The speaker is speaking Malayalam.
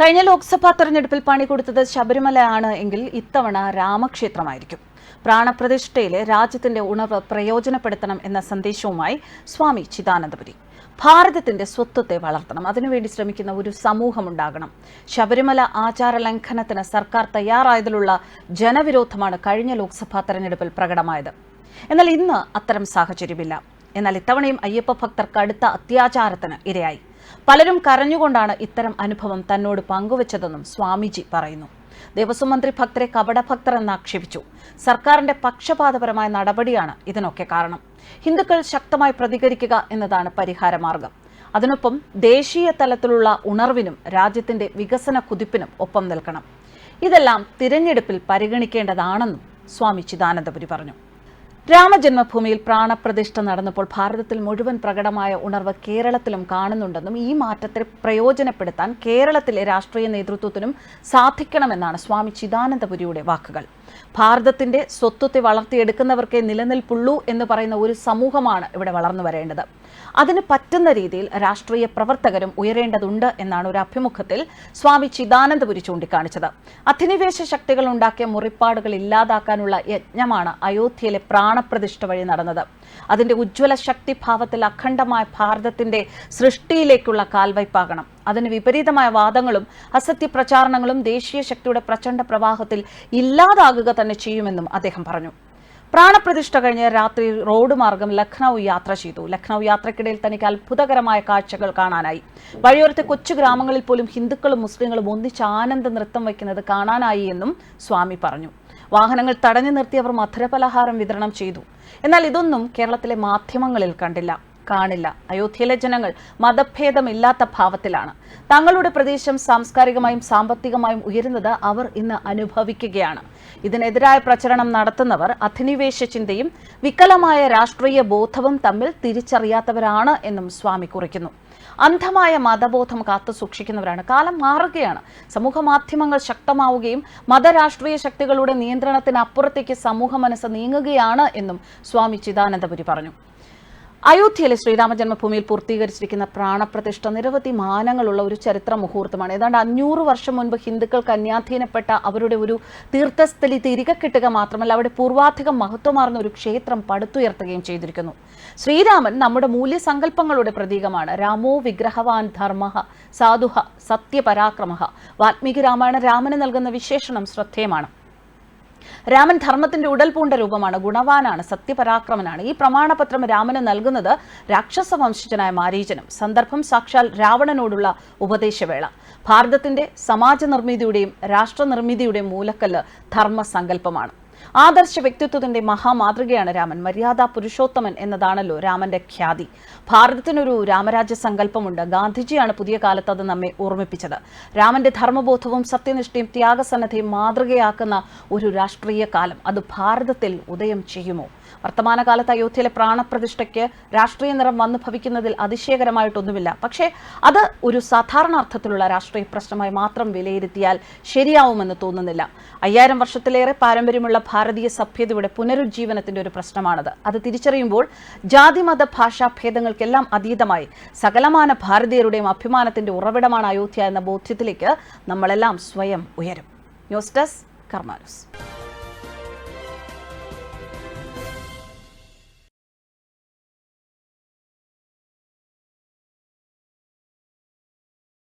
കഴിഞ്ഞ ലോക്സഭാ തെരഞ്ഞെടുപ്പിൽ പണി കൊടുത്തത് ആണ് എങ്കിൽ ഇത്തവണ രാമക്ഷേത്രമായിരിക്കും. പ്രാണപ്രതിഷ്ഠയിലെ രാജ്യത്തിന്റെ ഉണർവ് പ്രയോജനപ്പെടുത്തണം എന്ന സന്ദേശവുമായി സ്വാമി ചിദാനന്ദപുരി. ഭാരതത്തിന്റെ സ്വത്വത്തെ വളർത്തണം. അതിനുവേണ്ടി ശ്രമിക്കുന്ന ഒരു സമൂഹമുണ്ടാകണം. ശബരിമല ആചാര ലംഘനത്തിന് സർക്കാർ തയ്യാറായതിലുള്ള ജനവിരോധമാണ് കഴിഞ്ഞ ലോക്സഭാ തെരഞ്ഞെടുപ്പിൽ പ്രകടമായത്. എന്നാൽ ഇന്ന് അത്തരം സാഹചര്യമില്ല. എന്നാൽ ഇത്തവണയും അയ്യപ്പ ഭക്തർ കടുത്ത അത്യാചാരത്തിന് ഇരയായി. പലരും കരഞ്ഞുകൊണ്ടാണ് ഇത്തരം അനുഭവം തന്നോട് പങ്കുവച്ചതെന്നും സ്വാമിജി പറയുന്നു. ദേവസ്വം മന്ത്രി ഭക്തരെ കപടഭക്തർ എന്ന് ആക്ഷേപിച്ചു സർക്കാരിന്റെ പക്ഷപാതപരമായ നടപടിയാണ് ഇതിനൊക്കെ കാരണം. ഹിന്ദുക്കൾ ശക്തമായി പ്രതികരിക്കുക എന്നതാണ് പരിഹാരമാർഗം. അതിനൊപ്പം ദേശീയ തലത്തിലുള്ള ഉണർവിനും രാജ്യത്തിന്റെ വികസന കുതിപ്പിനും ഒപ്പം നിൽക്കണം. ഇതെല്ലാം തിരഞ്ഞെടുപ്പിൽ പരിഗണിക്കേണ്ടതാണെന്നും സ്വാമി ചിദാനന്ദപുരി പറഞ്ഞു. രാമജന്മഭൂമിയിൽ പ്രാണപ്രതിഷ്ഠ നടന്നപ്പോൾ ഭാരതത്തിൽ മുഴുവൻ പ്രകടമായ ഉണർവ് കേരളത്തിലും കാണുന്നുണ്ടെന്നും ഈ മാറ്റത്തെ പ്രയോജനപ്പെടുത്താൻ കേരളത്തിലെ രാഷ്ട്രീയ നേതൃത്വത്തിനും സാധിക്കണമെന്നാണ് സ്വാമി ചിദാനന്ദപുരിയുടെ വാക്കുകൾ. ഭാരതത്തിന്റെ സ്വത്വത്തെ വളർത്തിയെടുക്കുന്നവർക്കേ നിലനിൽപ്പുള്ളൂ എന്ന് പറയുന്ന ഒരു സമൂഹമാണ് ഇവിടെ വളർന്നു വരേണ്ടത്. അതിന് പറ്റുന്ന രീതിയിൽ രാഷ്ട്രീയ പ്രവർത്തകരും ഉയരേണ്ടതുണ്ട് എന്നാണ് ഒരു അഭിമുഖത്തിൽ സ്വാമി ചിദാനന്ദപുരി ചൂണ്ടിക്കാണിച്ചത്. അധിനിവേശ ശക്തികൾ ഉണ്ടാക്കിയ മുറിപ്പാടുകൾ ഇല്ലാതാക്കാനുള്ള യജ്ഞമാണ് അയോധ്യയിലെ പ്രാണപ്രതിഷ്ഠ വഴി നടന്നത്. അതിന്റെ ഉജ്ജ്വല ശക്തിഭാവത്തിൽ അഖണ്ഡമായ ഭാരതത്തിന്റെ സൃഷ്ടിയിലേക്കുള്ള കാൽവയ്പാകണം. അതിന് വിപരീതമായ വാദങ്ങളും അസത്യ പ്രചാരണങ്ങളും ദേശീയ ശക്തിയുടെ പ്രചണ്ഡ പ്രവാഹത്തിൽ ഇല്ലാതാകുക തന്നെ ചെയ്യുമെന്നും അദ്ദേഹം പറഞ്ഞു. പ്രാണപ്രതിഷ്ഠ കഴിഞ്ഞ് രാത്രി റോഡ് മാർഗം ലഖ്നൌ യാത്ര ചെയ്തു. ലഖ്നൌ യാത്രക്കിടയിൽ തനിക്ക് അത്ഭുതകരമായ കാഴ്ചകൾ കാണാനായി. വഴിയോരത്തെ കൊച്ചു ഗ്രാമങ്ങളിൽ പോലും ഹിന്ദുക്കളും മുസ്ലിങ്ങളും ഒന്നിച്ച് ആനന്ദ നൃത്തം വയ്ക്കുന്നത് കാണാനായി എന്നും സ്വാമി പറഞ്ഞു. വാഹനങ്ങൾ തടഞ്ഞു നിർത്തിയവർ മധുരപലഹാരം വിതരണം ചെയ്തു. എന്നാൽ ഇതൊന്നും കേരളത്തിലെ മാധ്യമങ്ങളിൽ കണ്ടില്ല കാണില്ല. അയോധ്യയിലെ ജനങ്ങൾ മതഭേദമില്ലാത്ത ഭാവത്തിലാണ്. തങ്ങളുടെ പ്രദേശം സാംസ്കാരികമായും സാമ്പത്തികമായും ഉയരുന്നത് അവർ ഇന്ന് അനുഭവിക്കുകയാണ്. ഇതിനെതിരായ പ്രചരണം നടത്തുന്നവർ അധിനിവേശ ചിന്തയും വികലമായ രാഷ്ട്രീയ ബോധവും തമ്മിൽ തിരിച്ചറിയാത്തവരാണ് എന്നും സ്വാമി കുറിക്കുന്നു. അന്ധമായ മതബോധം കാത്തു സൂക്ഷിക്കുന്നവരാണ്. കാലം മാറുകയാണ്. സമൂഹ മാധ്യമങ്ങൾ ശക്തമാവുകയും മതരാഷ്ട്രീയ ശക്തികളുടെ നിയന്ത്രണത്തിനപ്പുറത്തേക്ക് സമൂഹ മനസ്സ് നീങ്ങുകയാണ് എന്നും സ്വാമി ചിദാനന്ദപുരി പറഞ്ഞു. അയോധ്യയിലെ ശ്രീരാമ ജന്മഭൂമിയിൽ പൂർത്തീകരിച്ചിരിക്കുന്ന പ്രാണപ്രതിഷ്ഠ നിരവധി മാനങ്ങളുള്ള ഒരു ചരിത്ര മുഹൂർത്തമാണ്. ഏതാണ്ട് അഞ്ഞൂറ് വർഷം മുൻപ് ഹിന്ദുക്കൾ കന്യാധീനപ്പെട്ട അവരുടെ ഒരു തീർത്ഥസ്ഥലി തിരികെ കിട്ടുക മാത്രമല്ല അവിടെ പൂർവാധികം മഹത്വമാർന്ന ഒരു ക്ഷേത്രം പടുത്തുയർത്തുകയും ചെയ്തിരിക്കുന്നു. ശ്രീരാമൻ നമ്മുടെ മൂല്യസങ്കല്പങ്ങളുടെ പ്രതീകമാണ്. രാമോ വിഗ്രഹവാൻ ധർമ്മ സാധുഹ സത്യപരാക്രമ. വാൽമീകി രാമായണ രാമന് നൽകുന്ന വിശേഷണം ശ്രദ്ധേയമാണ്. രാമൻ ധർമ്മത്തിന്റെ ഉടൽ പൂണ്ട രൂപമാണ് ഗുണവാനാണ് സത്യപരാക്രമനാണ്. ഈ പ്രമാണപത്രം രാമന് നൽകുന്നത് രാക്ഷസ വംശജനായ മാരീചനും സന്ദർഭം സാക്ഷാൽ രാവണനോടുള്ള ഉപദേശവേള. ഭാരതത്തിന്റെ സമാജ നിർമ്മിതിയുടെയും രാഷ്ട്ര നിർമ്മിതിയുടെയും മൂലക്കല്ല് ധർമ്മസങ്കല്പമാണ്. ആദർശ വ്യക്തിത്വത്തിന്റെ മഹാമാതൃകയാണ് രാമൻ. മര്യാദ പുരുഷോത്തമൻ എന്നതാണല്ലോ രാമന്റെ ഖ്യാതി. ഭാരതത്തിനൊരു രാമരാജ്യ സങ്കല്പമുണ്ട്. ഗാന്ധിജിയാണ് പുതിയ കാലത്ത് അത് നമ്മെ ഓർമ്മിപ്പിച്ചത്. രാമന്റെ ധർമ്മബോധവും സത്യനിഷ്ഠയും ത്യാഗസന്നദ്ധയും മാതൃകയാക്കുന്ന ഒരു രാഷ്ട്രീയ കാലം. അത് ഭാരതത്തിൽ ഉദയം ചെയ്യുമോ? വർത്തമാനകാലത്ത് അയോധ്യയിലെ പ്രാണപ്രതിഷ്ഠയ്ക്ക് രാഷ്ട്രീയ നിറം വന്നു ഭവിക്കുന്നതിൽ അതിശയകരമായിട്ടൊന്നുമില്ല. പക്ഷേ അത് ഒരു സാധാരണ അർത്ഥത്തിലുള്ള രാഷ്ട്രീയ പ്രശ്നമായി മാത്രം വിലയിരുത്തിയാൽ ശരിയാവുമെന്ന് തോന്നുന്നില്ല. അയ്യായിരം വർഷത്തിലേറെ പാരമ്പര്യമുള്ള ഭാരതീയ സഭ്യതയുടെ പുനരുജ്ജീവനത്തിന്റെ ഒരു പ്രശ്നമാണത്. അത് തിരിച്ചറിയുമ്പോൾ ജാതിമത ഭാഷാ ഭേദങ്ങൾക്കെല്ലാം അതീതമായി സകലമാന ഭാരതീയരുടെയും അഭിമാനത്തിന്റെ ഉറവിടമാണ് അയോധ്യ എന്ന ബോധ്യത്തിലേക്ക് നമ്മളെല്ലാം സ്വയം ഉയരും. News desk Karma News.